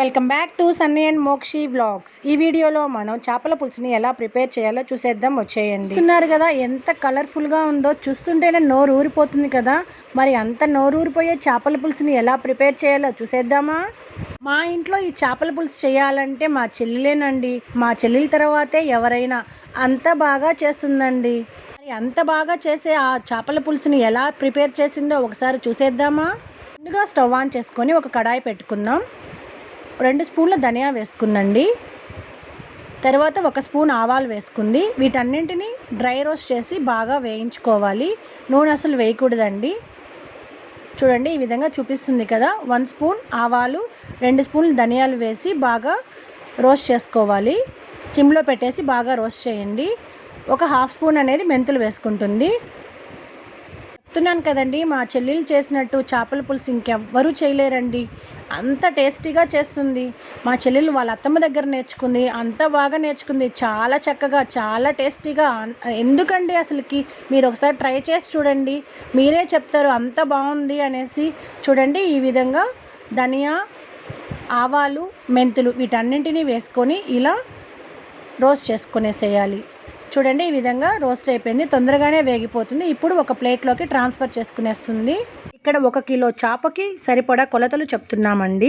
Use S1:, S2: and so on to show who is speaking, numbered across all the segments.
S1: Welcome back to Sunny and Mokshi vlogs. ఈ వీడియోలో మనం చేపల పులుసుని ఎలా ప్రిపేర్ చేయాలో చూసేద్దాం వచ్చేయండి. చూస్తున్నారు కదా ఎంత కలర్ఫుల్గా ఉందో చూస్తుంటేనే నోరు ఊరిపోతుంది కదా. మరి అంత నోరు ఊరిపోయే చేపల పులుసుని ఎలా ప్రిపేర్ చేయాలో చూసేద్దామా? మా ఇంట్లో ఈ చేపల పులుసు చేయాలంటే మా చెల్లెలేనండి. మా చెల్లెల తర్వాతే ఎవరైనా అంత బాగా చేస్తుందండి. మరి అంత బాగా చేసే ఆ చేపల పులుసుని ఎలా ప్రిపేర్ చేసిందో ఒకసారి చూసేద్దామా? ముందుగా స్టవ్ ఆన్ చేసుకొని ఒక కడాయి పెట్టుకుందాం. రెండు స్పూన్ల ధనియా వేసుకుందండి తర్వాత ఒక స్పూన్ ఆవాలు వేసుకుంది. వీటన్నింటిని డ్రై రోస్ట్ చేసి బాగా వేయించుకోవాలి. నూనె అసలు వేయకూడదండి. చూడండి ఈ విధంగా చూపిస్తుంది కదా. వన్ స్పూన్ ఆవాలు రెండు స్పూన్లు ధనియాలు వేసి బాగా రోస్ట్ చేసుకోవాలి. సిమ్లో పెట్టేసి బాగా రోస్ట్ చేయండి. ఒక హాఫ్ స్పూన్ అనేది మెంతులు వేసుకుంటుంది. చెప్తున్నాను కదండి మా చెల్లెలు చేసినట్టు చేపల పులుసు ఇంకెవ్వరూ చేయలేరండి. అంత టేస్టీగా చేస్తుంది. మా చెల్లెలు వాళ్ళ అత్తమ్మ దగ్గర నేర్చుకుంది అంత బాగా నేర్చుకుంది. చాలా చక్కగా చాలా టేస్టీగా. ఎందుకండి అసలుకి? మీరు ఒకసారి ట్రై చేసి చూడండి. మీరే చెప్తారు అంత బాగుంది అనేసి. చూడండి ఈ విధంగా ధనియా ఆవాలు మెంతులు వీటన్నింటినీ వేసుకొని ఇలా రోస్ట్ చేసుకునేసేయాలి. చూడండి ఈ విధంగా రోస్ట్ అయిపోయింది. తొందరగానే వేగిపోతుంది. ఇప్పుడు ఒక ప్లేట్లోకి ట్రాన్స్ఫర్ చేసుకునేస్తుంది. ఇక్కడ ఒక కిలో చేపకి సరిపడా కొలతలు చెప్తున్నామండి.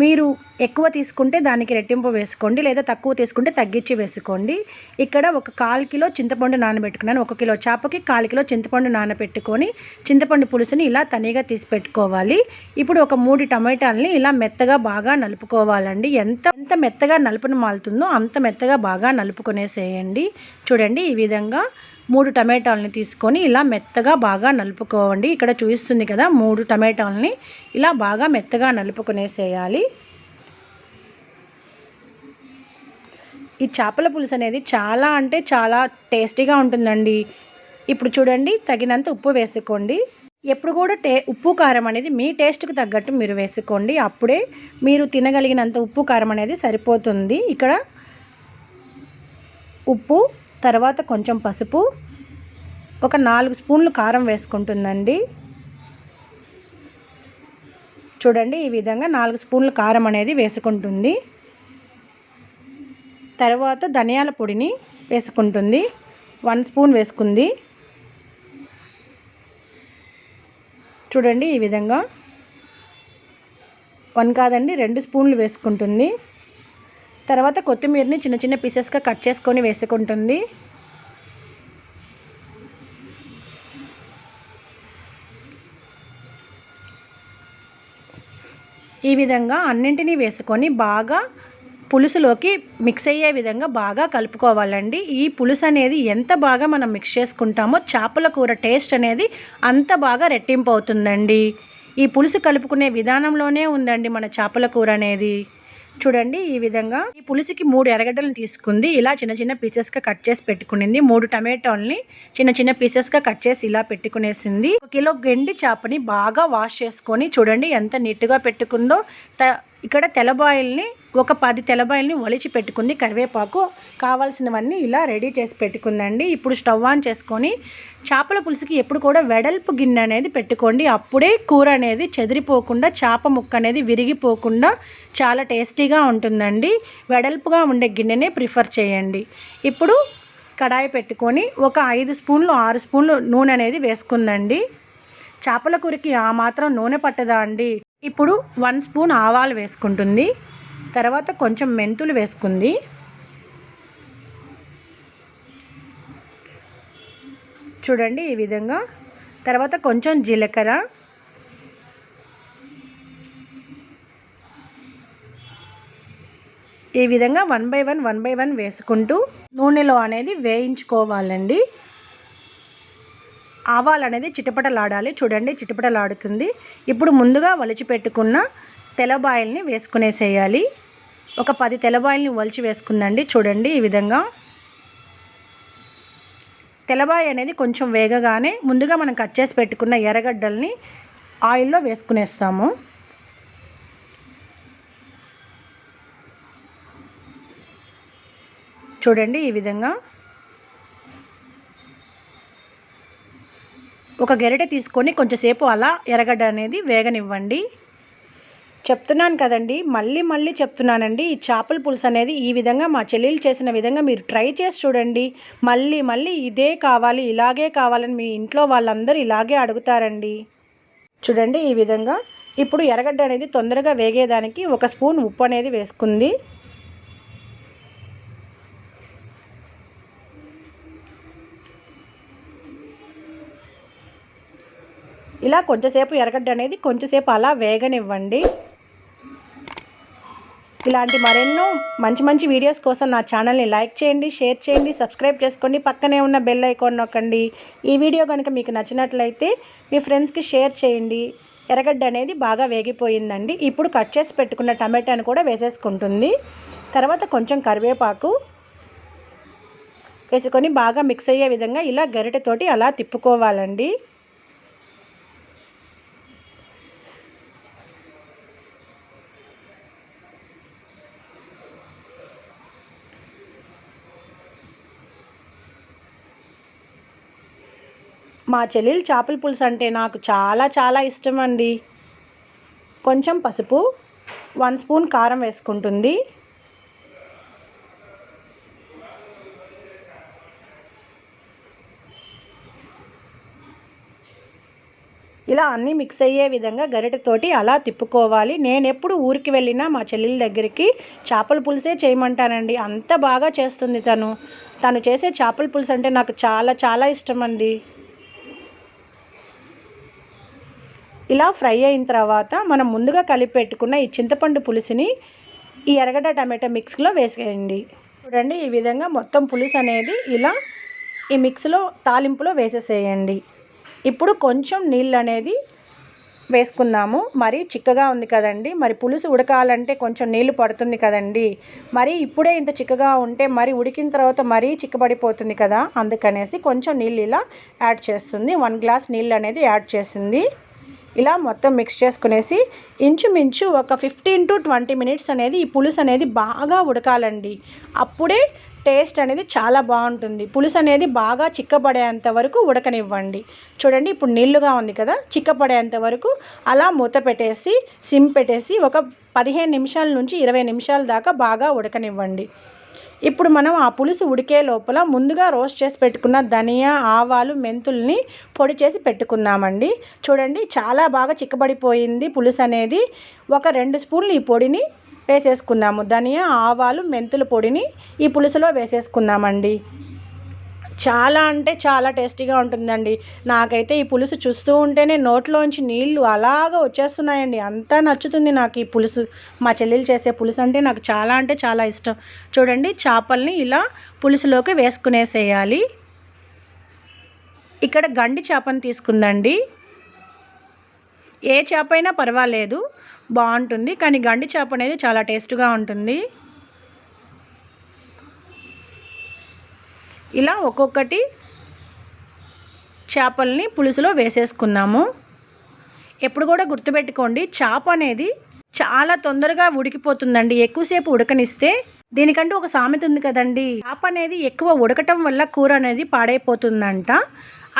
S1: మీరు ఎక్కువ తీసుకుంటే దానికి రెట్టింపు వేసుకోండి లేదా తక్కువ తీసుకుంటే తగ్గించి వేసుకోండి. ఇక్కడ ఒక కాల్ కిలో చింతపండు నానబెట్టుకున్నాను. ఒక కిలో చేపకి కాల్ కిలో చింతపండు నానబెట్టుకొని చింతపండు పులుసుని ఇలా తనిగా తీసి పెట్టుకోవాలి. ఇప్పుడు ఒక మూడు టమాటాలని ఇలా మెత్తగా బాగా నలుపుకోవాలండి. ఎంత ఎంత మెత్తగా నలుపును మాలుతుందో అంత మెత్తగా బాగా నలుపుకొనేసేయండి. చూడండి ఈ విధంగా మూడు టమాటాలని తీసుకొని ఇలా మెత్తగా బాగా నలుపుకోవండి. ఇక్కడ చూపిస్తుంది కదా మూడు టమాటాలని ఇలా బాగా మెత్తగా నలుపుకునేసేయాలి. ఈ చేపల పులుసు అనేది చాలా అంటే చాలా టేస్టీగా ఉంటుందండి. ఇప్పుడు చూడండి తగినంత ఉప్పు వేసుకోండి. ఎప్పుడు కూడా టే ఉప్పు కారం అనేది మీ టేస్ట్కి తగ్గట్టు మీరు వేసుకోండి. అప్పుడే మీరు తినగలిగినంత ఉప్పు కారం అనేది సరిపోతుంది. ఇక్కడ ఉప్పు తర్వాత కొంచెం పసుపు ఒక నాలుగు స్పూన్లు కారం వేసుకుంటుందండి. చూడండి ఈ విధంగా నాలుగు స్పూన్లు కారం అనేది వేసుకుంటుంది. తర్వాత ధనియాల పొడిని వేసుకుంటుంది. వన్ స్పూన్ వేసుకుంది. చూడండి ఈ విధంగా వన్ కాదండి రెండు స్పూన్లు వేసుకుంటుంది. తర్వాత కొత్తిమీరని చిన్న చిన్న పీసెస్గా కట్ చేసుకొని వేసుకుంటుంది. ఈ విధంగా అన్నింటినీ వేసుకొని బాగా పులుసులోకి మిక్స్ అయ్యే విధంగా బాగా కలుపుకోవాలండి. ఈ పులుసు అనేది ఎంత బాగా మనం మిక్స్ చేసుకుంటామో చేపల కూర టేస్ట్ అనేది అంత బాగా రెట్టింపు అవుతుందండి. ఈ పులుసు కలుపుకునే విధానంలోనే ఉందండి మన చేపల కూర అనేది. చూడండి ఈ విధంగా. ఈ పులుసుకి మూడు ఎర్రగడ్డలను తీసుకుంది. ఇలా చిన్న చిన్న పీసెస్గా కట్ చేసి పెట్టుకునింది. మూడు టమాటోల్ని చిన్న చిన్న పీసెస్గా కట్ చేసి ఇలా పెట్టుకునేసింది. ఒక కిలో గెండి చేపని బాగా వాష్ చేసుకొని చూడండి ఎంత నీట్గా పెట్టుకుందో. త ఇక్కడ తెల్లబాయిల్ని ఒక పది తెల్లబాయిల్ని ఒలిచి పెట్టుకుంది కరివేపాకు. కావాల్సినవన్నీ ఇలా రెడీ చేసి పెట్టుకుందండి. ఇప్పుడు స్టవ్ ఆన్ చేసుకొని చేపల పులుసుకి ఎప్పుడు కూడా వెడల్పు గిన్నె అనేది పెట్టుకోండి. అప్పుడే కూర అనేది చెదిరిపోకుండా చేప ముక్క అనేది విరిగిపోకుండా చాలా టేస్టీగా ఉంటుందండి. వెడల్పుగా ఉండే గిన్నెనే ప్రిఫర్ చేయండి. ఇప్పుడు కడాయి పెట్టుకొని ఒక ఐదు స్పూన్లు ఆరు స్పూన్లు నూనె అనేది వేసుకుందండి. చేపల కూరకి ఆ మాత్రం నూనె పట్టదా అండి? ఇప్పుడు వన్ స్పూన్ ఆవాలు వేసుకుంటుంది. తర్వాత కొంచెం మెంతులు వేసుకుంది. చూడండి ఈ విధంగా. తర్వాత కొంచెం జీలకర్ర. ఈ విధంగా one by one one by one వేసుకుంటూ నూనెలో అనేది వేయించుకోవాలండి. ఆవాలు అనేది చిటపటలాడాలి. చూడండి చిటపటలాడుతుంది. ఇప్పుడు ముందుగా వలిచి పెట్టుకున్న తెలబాయిల్ని వేసుకునేసేయాలి. ఒక పది తెలబాయిల్ని వలిచి వేసుకుందండి. చూడండి ఈ విధంగా. తెలబాయి అనేది కొంచెం వేగగానే ముందుగా మనం కట్ చేసి పెట్టుకున్న ఎర్రగడ్డల్ని ఆయిల్లో వేసుకునేస్తాము. చూడండి ఈ విధంగా. ఒక గెరిటె తీసుకొని కొంచెంసేపు అలా ఎర్రగడ్డ అనేది వేగనివ్వండి. చెప్తున్నాను కదండి మళ్ళీ మళ్ళీ చెప్తున్నానండి ఈ చేపల పులుసు అనేది ఈ విధంగా మా చెల్లెలు చేసిన విధంగా మీరు ట్రై చేసి చూడండి. మళ్ళీ మళ్ళీ ఇదే కావాలి ఇలాగే కావాలని మీ ఇంట్లో వాళ్ళందరూ ఇలాగే అడుగుతారండి. చూడండి ఈ విధంగా. ఇప్పుడు ఎర్రగడ్డ అనేది తొందరగా వేగేదానికి ఒక స్పూన్ ఉప్పు అనేది వేసుకుంది. ఇలా కొంచెంసేపు ఎరగడ్డ అనేది కొంచెంసేపు అలా వేగనివ్వండి. ఇలాంటి మరెన్నో మంచి మంచి వీడియోస్ కోసం నా ఛానల్ని లైక్ చేయండి షేర్ చేయండి సబ్స్క్రైబ్ చేసుకోండి పక్కనే ఉన్న బెల్ ఐకాన్ నొక్కండి. ఈ వీడియో కనుక మీకు నచ్చినట్లయితే మీ ఫ్రెండ్స్కి షేర్ చేయండి. ఎర్రగడ్డ అనేది బాగా వేగిపోయిందండి. ఇప్పుడు కట్ చేసి పెట్టుకున్న టమాటాను కూడా వేసేసుకుంటుంది. తర్వాత కొంచెం కరివేపాకు వేసుకొని బాగా మిక్స్ అయ్యే విధంగా ఇలా గరిటెతోటి అలా తిప్పుకోవాలండి. మా చెల్లెలు చేపల పులుసు అంటే నాకు చాలా చాలా ఇష్టం అండి కొంచెం పసుపు వన్ స్పూన్ కారం వేసుకుంటుంది. ఇలా అన్నీ మిక్స్ అయ్యే విధంగా గరిటెతోటి అలా తిప్పుకోవాలి. నేను ఎప్పుడు ఊరికి వెళ్ళినా మా చెల్లెల దగ్గరికి చేపల పులుసే చేయమంటానండి. అంత బాగా చేస్తుంది తను. తను చేసే చేపల పులుసు అంటే నాకు చాలా చాలా ఇష్టం అండి ఇలా ఫ్రై అయిన తర్వాత మనం ముందుగా కలిపి పెట్టుకున్న ఈ చింతపండు పులుసుని ఈ ఎరగడ టమాటా మిక్స్లో వేసేయండి. చూడండి ఈ విధంగా మొత్తం పులుసు అనేది ఇలా ఈ మిక్స్లో తాలింపులో వేసేసేయండి. ఇప్పుడు కొంచెం నీళ్ళు అనేది వేసుకుందాము. మరి చిక్కగా ఉంది కదండి. మరి పులుసు ఉడకాలంటే కొంచెం నీళ్ళు పడుతుంది కదండి. మరి ఇప్పుడే ఇంత చిక్కగా ఉంటే మరి ఉడికిన తర్వాత మరీ చిక్కబడిపోతుంది కదా. అందుకనేసి కొంచెం నీళ్ళు ఇలా యాడ్ చేస్తుంది. వన్ గ్లాస్ నీళ్ళు అనేది యాడ్ చేసింది. ఇలా మొత్తం మిక్స్ చేసుకునేసి ఇంచుమించు ఒక ఫిఫ్టీన్ టు ట్వంటీ మినిట్స్ అనేది ఈ పులుసు అనేది బాగా ఉడకాలండి. అప్పుడే టేస్ట్ అనేది చాలా బాగుంటుంది. పులుసు అనేది బాగా చిక్కపడేంత వరకు ఉడకనివ్వండి. చూడండి ఇప్పుడు నీళ్ళుగా ఉంది కదా చిక్కపడేంత వరకు అలా మూత పెట్టేసి సిమ్ పెట్టేసి ఒక పదిహేను నిమిషాల నుంచి ఇరవై నిమిషాల దాకా బాగా ఉడకనివ్వండి. ఇప్పుడు మనం ఆ పులుసు ఉడికే లోపల ముందుగా రోస్ట్ చేసి పెట్టుకున్న ధనియా ఆవాలు మెంతుల్ని పొడి చేసి పెట్టుకుందామండి. చూడండి చాలా బాగా చిక్కబడిపోయింది పులుసు అనేది. ఒక రెండు స్పూన్లు ఈ పొడిని వేసేసుకుందాము. ధనియా ఆవాలు మెంతుల పొడిని ఈ పులుసులో వేసేసుకుందామండి. చాలా అంటే చాలా టేస్టీగా ఉంటుందండి. నాకైతే ఈ పులుసు చూస్తూ ఉంటేనే నోట్లోంచి నీళ్ళు అలాగ వచ్చేస్తున్నాయండి. అంతా నచ్చుతుంది నాకు ఈ పులుసు. మా చెల్లెలు చేసే పులుసు అంటే నాకు చాలా అంటే చాలా ఇష్టం. చూడండి చేపల్ని ఇలా పులుసులోకి వేసుకునేసేయాలి. ఇక్కడ గండి చేపని తీసుకుందండి. ఏ చేప అయినా పర్వాలేదు బాగుంటుంది. కానీ గండి చేప అనేది చాలా టేస్ట్గా ఉంటుంది. ఇలా ఒక్కొక్కటి చేపల్ని పులుసులో వేసేసుకున్నాము. ఎప్పుడు కూడా గుర్తుపెట్టుకోండి చేప అనేది చాలా తొందరగా ఉడికిపోతుందండి. ఎక్కువసేపు ఉడకనిస్తే దీనికంటూ ఒక సామెత ఉంది కదండి. చేప అనేది ఎక్కువ ఉడకటం వల్ల కూర అనేది పాడైపోతుందంట.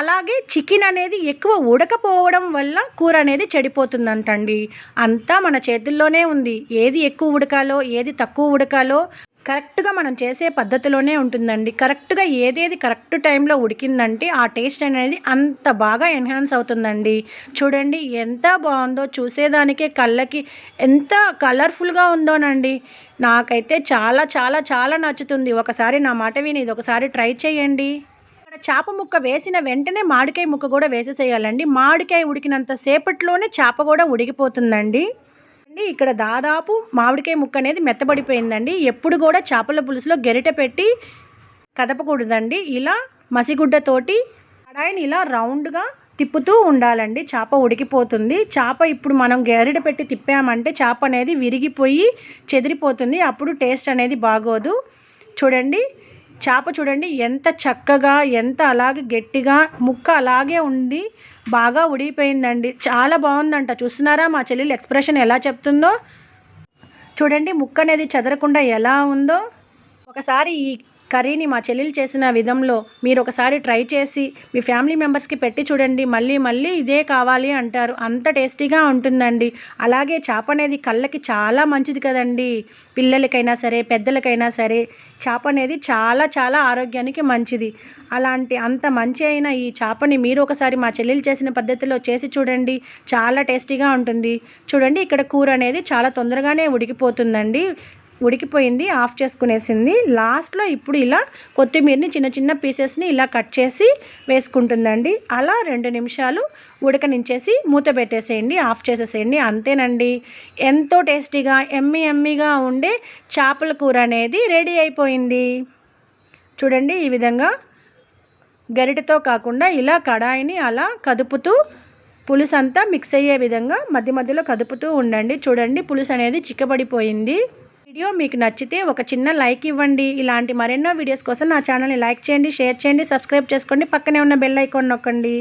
S1: అలాగే చికెన్ అనేది ఎక్కువ ఉడకపోవడం వల్ల కూర అనేది చెడిపోతుందంటండి. అంతా మన చేతుల్లోనే ఉంది. ఏది ఎక్కువ ఉడకాలో ఏది తక్కువ ఉడకాలో కరెక్ట్గా మనం చేసే పద్ధతిలోనే ఉంటుందండి. కరెక్ట్గా ఏదేది కరెక్ట్ టైంలో ఉడికిందంటే ఆ టేస్ట్ అనేది అంత బాగా ఎన్హాన్స్ అవుతుందండి. చూడండి ఎంత బాగుందో చూసేదానికే కళ్ళకి ఎంత కలర్ఫుల్గా ఉందోనండి. నాకైతే చాలా చాలా చాలా నచ్చుతుంది. ఒకసారి నా మాట విని ఇది ఒకసారి ట్రై చేయండి. ఇక్కడ చేప ముక్క వేసిన వెంటనే మామిడికాయ ముక్క కూడా వేసేసేయాలండి. మామిడికాయ ఉడికినంత సేపట్లోనే చేప కూడా ఉడికిపోతుందండి. అండి. ఇక్కడ దాదాపు మామిడికాయ ముక్క అనేది మెత్తబడిపోయిందండి. ఎప్పుడు కూడా చేపల పులుసులో గెరిట పెట్టి కదపకూడదండి. ఇలా మసిగుడ్డతోటి కడాయిని ఇలా రౌండ్గా తిప్పుతూ ఉండాలండి. చేప ఉడికిపోతుంది. చేప ఇప్పుడు మనం గెరిట పెట్టి తిప్పామంటే చేప అనేది విరిగిపోయి చెదిరిపోతుంది. అప్పుడు టేస్ట్ అనేది బాగోదు. చూడండి. చేప చూడండి ఎంత చక్కగా ఎంత అలాగే గట్టిగా ముక్క అలాగే ఉంది. బాగా ఉడిగిపోయిందండి చాలా బాగుందంట. చూస్తున్నారా మా చెల్లెలు ఎక్స్ప్రెషన్ ఎలా చెప్తుందో? చూడండి ముక్క అనేది చెదరకుండా ఎలా ఉందో. ఒకసారి ఈ కర్రీని మా చెల్లెలు చేసిన విధంలో మీరు ఒకసారి ట్రై చేసి మీ ఫ్యామిలీ మెంబర్స్కి పెట్టి చూడండి. మళ్ళీ మళ్ళీ ఇదే కావాలి అంటారు. అంత టేస్టీగా ఉంటుందండి. అలాగే చేప అనేది కళ్ళకి చాలా మంచిది కదండి. పిల్లలకైనా సరే పెద్దలకైనా సరే చేప అనేది చాలా చాలా ఆరోగ్యానికి మంచిది. అలాంటి అంత మంచి అయిన ఈ చేపని మీరు ఒకసారి మా చెల్లెలు చేసిన పద్ధతిలో చేసి చూడండి. చాలా టేస్టీగా ఉంటుంది. చూడండి ఇక్కడ కూర అనేది చాలా తొందరగానే ఉడికిపోతుందండి. ఉడికిపోయింది ఆఫ్ చేసుకునేసింది. లాస్ట్లో ఇప్పుడు ఇలా కొత్తిమీరని చిన్న చిన్న పీసెస్ని ఇలా కట్ చేసి వేసుకుంటుందండి. అలా రెండు నిమిషాలు ఉడకనించేసి మూత పెట్టేసేయండి ఆఫ్ చేసేసేయండి. అంతేనండి. ఎంతో టేస్టీగా ఎమ్మి ఎమ్మిగా ఉండే చేపల కూర అనేది రెడీ అయిపోయింది. చూడండి ఈ విధంగా గరిటతో కాకుండా ఇలా కడాయిని అలా కదుపుతూ పులుసు అంతా మిక్స్ అయ్యే విధంగా మధ్య మధ్యలో కదుపుతూ ఉండండి. చూడండి పులుసు అనేది చిక్కబడిపోయింది. వీడియో మీకు నచ్చితే ఒక చిన్న లైక్ ఇవ్వండి. ఇలాంటి మరెన్నో వీడియోస్ కోసం నా ఛానల్ని లైక్ చేయండి షేర్ చేయండి సబ్స్క్రైబ్ చేసుకోండి. పక్కనే ఉన్న బెల్ ఐకాన్ నొక్కండి.